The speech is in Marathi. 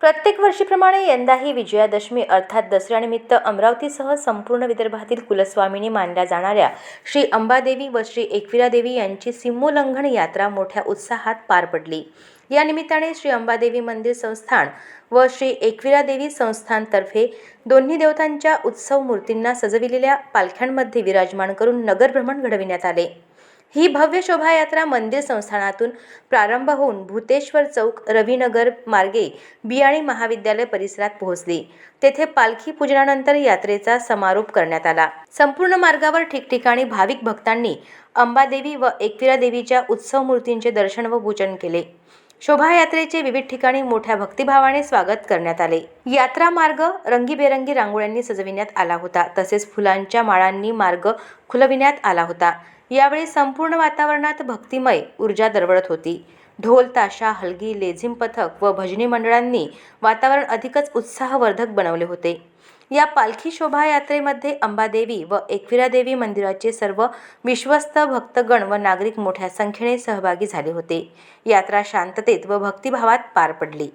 प्रत्येक वर्षीप्रमाणे यंदाही विजयादशमी अर्थात दसऱ्यानिमित्त अमरावतीसह संपूर्ण विदर्भातील कुलस्वामिनी मानल्या जाणाऱ्या श्री अंबादेवी व श्री एकविरादेवी यांची सीमोल्लंघन यात्रा मोठ्या उत्साहात पार पडली. या निमित्ताने श्री अंबादेवी मंदिर संस्थान व श्री एकविरादेवी संस्थानतर्फे दोन्ही देवतांच्या उत्सव मूर्तींना सजविलेल्या पालख्यांमध्ये विराजमान करून नगरभ्रमण घडविण्यात आले. ही भव्य शोभायात्रा मंदिर संस्थानातून प्रारंभ होऊन भूतेश्वर चौक रवीनगर मार्गे बियाणी महाविद्यालय परिसरात पोहोचली. तेथे पालखी पूजनानंतर यात्रेचा समारोप करण्यात आला. संपूर्ण मार्गावर ठिकठिकाणी भाविक भक्तांनी अंबादेवी व एकविरा देवीच्या उत्सव मूर्तींचे दर्शन व पूजन केले. शोभायात्रेचे विविध ठिकाणी मोठ्या भक्तिभावाने स्वागत करण्यात आले. यात्रा मार्ग रंगीबेरंगी रांगोळ्यांनी सजविण्यात आला होता. तसेच फुलांच्या माळांनी मार्ग खुलविण्यात आला होता. यावेळी संपूर्ण वातावरणात भक्तिमय ऊर्जा दरवळत होती. ढोल ताशा हलगी लेझिम पथक व भजनी मंडळांनी वातावरण अधिकच उत्साहवर्धक बनवले होते. या पालखी शोभायात्रेमध्ये अंबादेवी व एकविरादेवी मंदिराचे सर्व विश्वस्त भक्तगण व नागरिक मोठ्या संख्येने सहभागी झाले होते. यात्रा शांततेत व भक्तिभावात पार पडली.